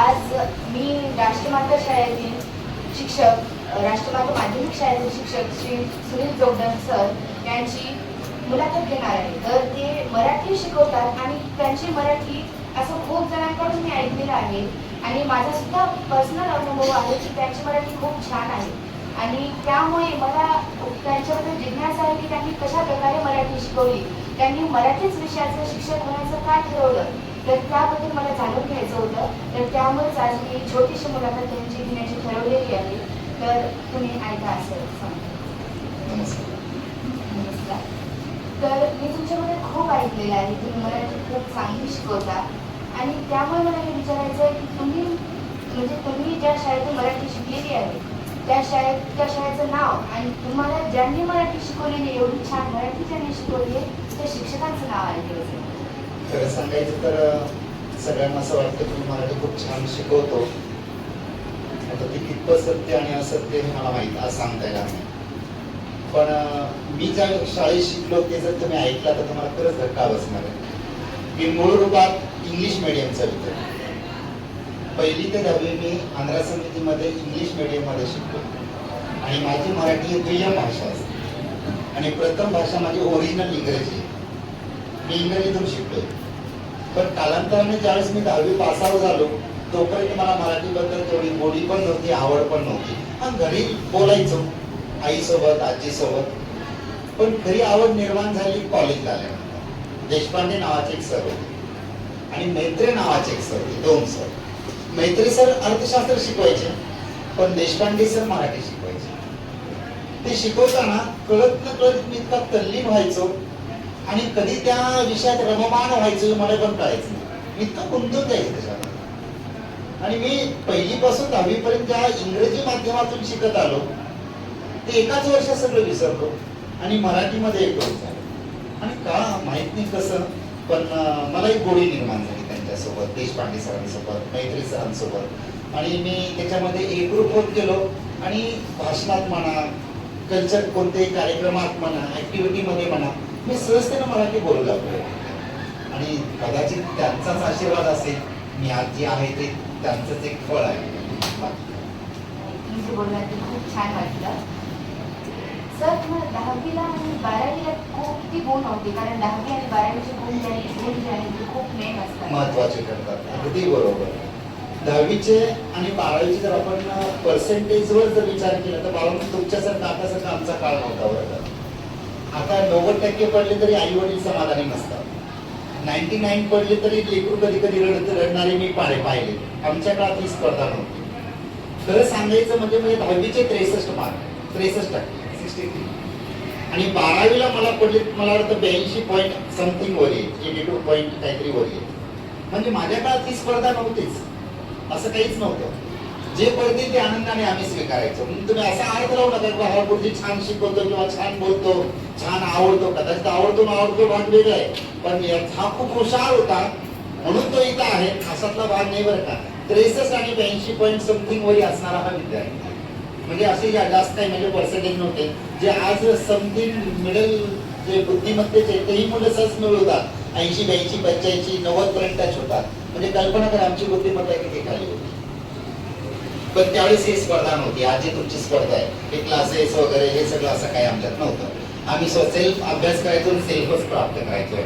आज मी राष्ट्रमाता शाळेतील शिक्षक राष्ट्रमाता माध्यमिक शाळेतील शिक्षक श्री सुनील जोगदन सर यांची मुलाखत घेणार आहे. तर ते मराठी शिकवतात आणि त्यांची मराठी असं खूप जणांकडून मी ऐकलेलं आहे. आणि माझा सुद्धा पर्सनल अनुभव आहे की त्यांची मराठी खूप छान आहे. आणि त्यामुळे मला त्यांच्याबद्दल जिज्ञासा आहे की त्यांनी कशा प्रकारे मराठी शिकवली. त्यांनी मराठीच विषयाचं शिक्षक होण्याचं का ठरवलं? तर त्याबद्दल मला जाणून घ्यायचं होतं. तर त्यामुळेच आज मी छोटीशी मुलाखत त्यांची घेण्याची ठरवलेली आहे. तर तुम्ही ऐका असं सांगतो. नमस्कार. तर मी तुमच्यामध्ये खूप ऐकलेलं आहे. तुम्ही मराठी खूप चांगली शिकवता. आणि त्यामुळे मला हे विचारायचं आहे की तुम्ही म्हणजे तुम्ही ज्या शाळेतून मराठी शिकलेली आहे त्या शाळेत त्या शाळेचं नाव आणि तुम्हाला ज्यांनी मराठी शिकवलेली एवढी छान मराठी ज्यांनी शिकवली आहे त्या शिक्षकांचं नाव ऐकलं असेल. खरं सांगायचं तर सगळ्यांना असं वाटतं की मराठी खूप छान शिकवतो. आता ते कितपत सत्य आणि असत्य हे मला माहीत आज सांगता येणार नाही. पण मी ज्या शाळेत शिकलो ते जर तुम्ही ऐकला तर तुम्हाला खरंच धक्का बसणार आहे. मी मूळ रूपात इंग्लिश मिडियमचा विद्यार्थी पहिली ते दहावी मी आंध्रा समितीमध्ये इंग्लिश मिडियममध्ये शिकलो. आणि माझी मराठी ही दुय्यम भाषा असते. आणि प्रथम भाषा माझी ओरिजिनल इंग्रजी मी इंग्रजीतून शिकलोय पण कालांतराने ज्यावेळेस मी दहावी पासावर झालो तोपर्यंत मला मराठीबद्दल तेवढी बोली पण नव्हती आवड पण नव्हती. आणि घरी बोलायचो आईसोबत आजीसोबत. पण खरी आवड निर्माण झाली कॉलेजला आल्यानंतर. देशपांडे नावाचे एक सर होते. आणि मैत्रे नावाचे एक सर होते दोन सर मैत्री सर अर्थशास्त्र शिकवायचे पण देशपांडे सर मराठी शिकवायचे. ते शिकवताना कळत न कळत मी इतका तल्लीन व्हायचो आणि कधी त्या विषयात रममान व्हायचं मला पण कळायचं नाही. मी इतकं गुंतून जायचं त्याच्यात. आणि मी पहिलीपासून दहावीपर्यंत ज्या इंग्रजी माध्यमातून शिकत आलो ते एकाच वर्षात सगळं विसरलो. आणि मराठीमध्ये एक वर्ष झालं. आणि का माहीत नाही कसं पण मला एक गोडी निर्माण झाली त्यांच्यासोबत देशपांडे सरांसोबत मैत्री सरांसोबत. आणि मी त्याच्यामध्ये एकरूप होत गेलो. आणि भाषणात म्हणा कल्चर कोणते कार्यक्रमात म्हणा ऍक्टिव्हिटीमध्ये म्हणा मी सहजतेनं मराठी बोलू लागलो आणि कदाचित त्यांचाच आशीर्वाद असेल मी आज जे आहे ते त्यांचंच एक फळ आहे. तुम्ही जे बोललात ते खूप छान वाटलं. सर तुम्हाला दहावीला आणि बारावीला गुण होते? कारण दहावी आणि बारावीचे गुण जे आहेत ते खूप मेन असतात. महत्त्वाचे ठरतात. अगदी बरोबर. दहावीचे आणि बारावीचे जर आपण पर्सेंटेजवर जर विचार केला तर बाबा तुमच्यासारखा आतासारखा आमचा काळ नव्हता बरं का. आता नव्वद टक्के पडले तरी आई वडील समाधानी नसतात. नाईन्टी नाईन पडले तरी लेकरू कधी कधी रडत रडणारे मी पाहिले पाहिले. आमच्या काळात ही स्पर्धा नव्हती. खरं सांगायचं म्हणजे म्हणजे दहावीचे त्रेसष्ट मार्क त्रेसष्ट टक्के सिक्स्टी थ्री आणि बारावीला मला पडले मला वाटतं ब्याऐंशी पॉईंट समथिंग वर येईल एटी टू पॉईंट काहीतरी वर येईल. म्हणजे माझ्या काळात ही स्पर्धा नव्हतीच. असं काहीच नव्हतं. जे पडते ते आनंदाने आम्ही स्वीकारायचो. म्हणून तुम्ही असा अर्थ लावू नका की हा गुरुजी छान शिकवतो किंवा छान बोलतो छान आवडतो. कदाचित आवडतो ना आवडतो भाग वेगळा आहे. पण हा खूप हुशार होता. म्हणून तो इथं आहे. असातला भाग नाही बरं का. त्रेसष्ट आणि ब्याऐंशी पॉईंट समथिंग वरी असणारा हा विद्यार्थी म्हणजे असे जास्त काही म्हणजे पर्सेंटेज नव्हते. जे आज समथिंग मिडल जे बुद्धिमत्तेचे तेही मुलं सहज मिळवतात. ऐंशी ब्याऐंशी पंच्याऐंशी नव्वद पर्यंत टच होतात. म्हणजे कल्पना करा आमची बुद्धिमत्ता किती खाली होती. पण त्यावेळेस ही स्पर्धा नव्हती. आज जी तुमची स्पर्धा आहे. हे क्लासेस वगैरे हे सगळं असं काही आमच्यात नव्हतं. आम्ही सेल्फ अभ्यास करायचो आणि सेल्फच प्राप्त करायचो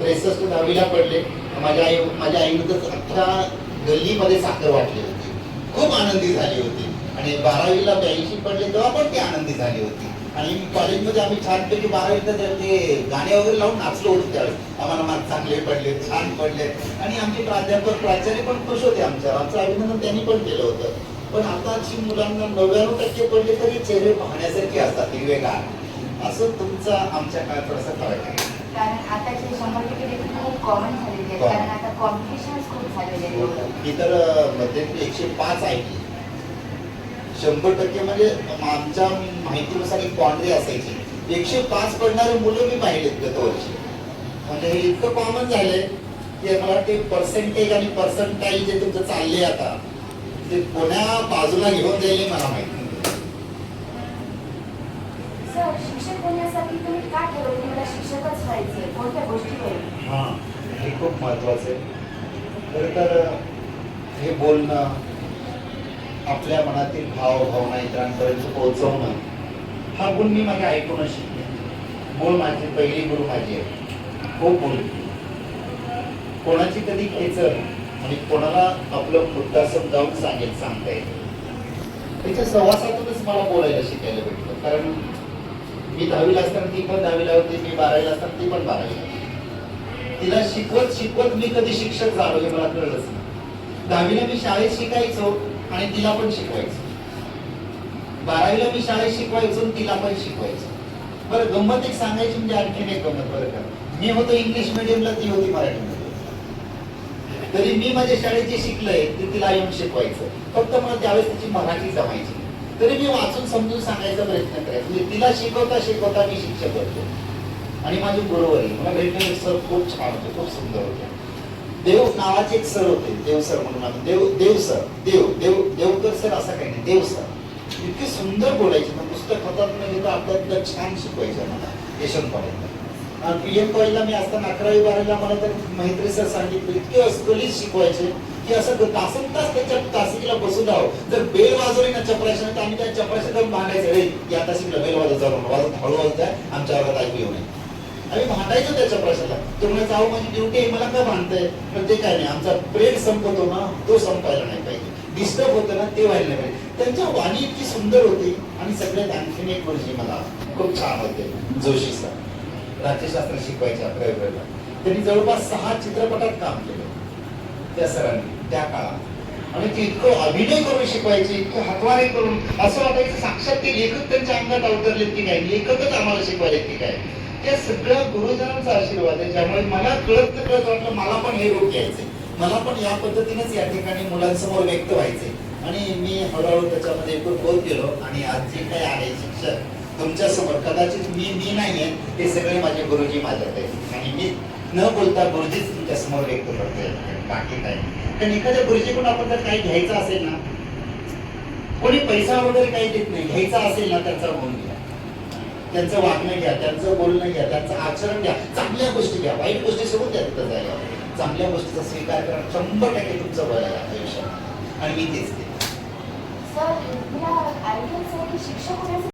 त्रेसष्ट दहावीला पडले. माझ्या आई माझ्या आईनंतर अठरा गल्लीमध्ये साखर वाटली होती. खूप आनंदी झाली होती. आणि बारावीला ब्याऐंशी पडले तेव्हा पण ती आनंदी झाली होती. आणि कॉलेजमध्ये आम्ही छानपैकी बारावीला ते गाणे वगैरे लावून नाचलो होतो त्यावेळेस. आम्हाला मार्क चांगले पडले छान पडले. आणि आमचे प्राध्यापक प्राचार्य पण खुश होते आमच्या. आमचं अभिनंदन त्यांनी पण केलं होतं. पण आताची मुलांना नव्याण्णव टक्के पडले तरी चेहरे पाहण्यासारखे असतात हिरवेगार असं तुमचा आमच्या काळात थोडासा फरक आहे. कारण आताचे शंभर टक्के देखील खूप कॉमन झालेले आहेत. Common. कारण आता कॉम्पिटिशन खूप झालेले आहेत. मी तर अं, मध्यंतरी एकशे पाच ऐकली शंभर टक्के म्हणजे आमच्या माहितीनुसार एक बाउंड्री असायची. एकशे पाच पडणारे मुलं मी पाहिलेत गत वर्षी. म्हणजे हे इतकं कॉमन झालंय की मला वाटते पर्सेंटेज आणि पर्सेंटाईल जे तुमचं चालले आता ते कोण्या बाजूला घेऊन जाईल मला माहिती नाही. शिक्षक होण्यासाठी तुम्ही का ठरवले? मला शिक्षकच व्हायचे कोणत्या गोष्टीवर? हा हे खूप महत्वाचं आहे. खरं तर हे बोलणं आपल्या मनातील भाव भावना इतरांपर्यंत पोहोचवणं हा गुण मी माझ्या ऐकूनच शिकले बोल माझी पहिली गुरु माझी आहे. हो बोल कोणाची कधी खेचर आणि कोणाला आपलं मुद्दा समजावून सांगेल सांगता येईल त्याच्या सहवासातूनच मला बोलायला शिकायला भेटलं. कारण मी दहावीला असताना ती पण दहावीला होती मी बारावीला असताना ती पण बारावीला तिला शिकवत शिकवत मी कधी शिक्षक झालो हे मला कळलंच नाही. दहावीला मी शाळेत शिकायचो आणि तिला पण शिकवायचो. बारावीला मी शाळेत शिकवायचो आणि तिला पण शिकवायचो. बरं गंमत एक सांगायची म्हणजे आणखीन एक गंमत बरं का? मी होतो इंग्लिश मिडियमला ती होती मराठी. तरी मी माझ्या शाळेत जे शिकलंय ते तिला येऊन शिकवायचं. फक्त मला त्यावेळेस तिची मराठी जमायची. तरी मी वाचून समजून सांगायचा प्रयत्न करायचो म्हणजे तिला शिकवता शिकवता मी शिक्षक होतो. आणि माझी बरोबर मला भेटलेले सर खूप छान होते खूप सुंदर होते. देव नावाचे एक सर होते देव सर म्हणून आम्ही देव देव सर देव देव देवकर सर असं काही नाही देव सर. इतके सुंदर बोलायचे ना पुस्तक हातात न घेता आपल्यातलं छान शिकवायचं मला यशवंत कॉलेजला पी एम कॉलेजला मी असताना अकरावी बारावीला मला तर मैत्री सर सांगितले इतके अस्खलित शिकवायचे की असं तासन तास त्याच्या तासिकीला बसून राहावं जर बेल वाजवली ना चपराशाने तर आम्ही त्या चपराशी जाऊन भांडायचं रे या तासिकला बेल वाजत जाऊ वाजत हळू वाजत आहे आमच्या वर्गात ऐकू येऊ नये. आम्ही भांडायचो त्या चपराशाला तो म्हणजे जाऊ माझी ड्युटी आहे मला काय भांडताय? पण ते काय नाही आमचा प्रेम संपतो ना तो संपायला नाही पाहिजे. डिस्टर्ब होतं ना ते व्हायला नाही पाहिजे. त्यांच्या वाणी इतकी सुंदर होती आणि सगळ्यात आणखीन एक गोष्टी मला खूप छान होते जोशी सर. राज्यशास्त्र शिकवायचे अकरावी वेळेला त्यांनी जवळपास सहा चित्रपटात काम केलं. त्या सरांनी त्या काळात. आणि ते इतकं अभिनय करून शिकवायचे इतकं हातवारे करून असं वाटायचं साक्षात ते लेखक त्यांच्या अंगात अवतरलेत की काय? लेखकच आम्हाला शिकवायलेत की काय? त्या सगळ्या गुरुजनांचा आशीर्वाद आहे ज्यामुळे मला कळत कळत वाटलं मला पण हे रूप घ्यायचे मला पण या पद्धतीनेच या ठिकाणी मुलांसमोर व्यक्त व्हायचे. आणि मी हळूहळू त्याच्यामध्ये एकूण होत गेलो आणि आज जे काही आहे शिक्षक तुमच्यासमोर कदाचित मी मी नाहीये हे सगळे माझे गुरुजी माझ्यात आहेत. आणि मी न बोलता गुरुजीच तुमच्यासमोर व्यक्त करतोय. बाकी काय कारण एखाद्या गुरुजीकडून आपण जर काही घ्यायचं असेल ना कोणी पैसा वगैरे काही देत नाही घ्यायचा असेल ना त्यांचा गुण घ्या. त्यांचं वागणं घ्या त्यांचं बोलणं घ्या त्यांचं आचरण घ्या चांगल्या गोष्टी घ्या वाईट गोष्टी सोडून द्या तिथं जायला चांगल्या गोष्टीचा स्वीकार करा शंभर टक्के तुमचं बळ आहे आयुष्यात. आणि मी तेच केलं. सर शिक्षक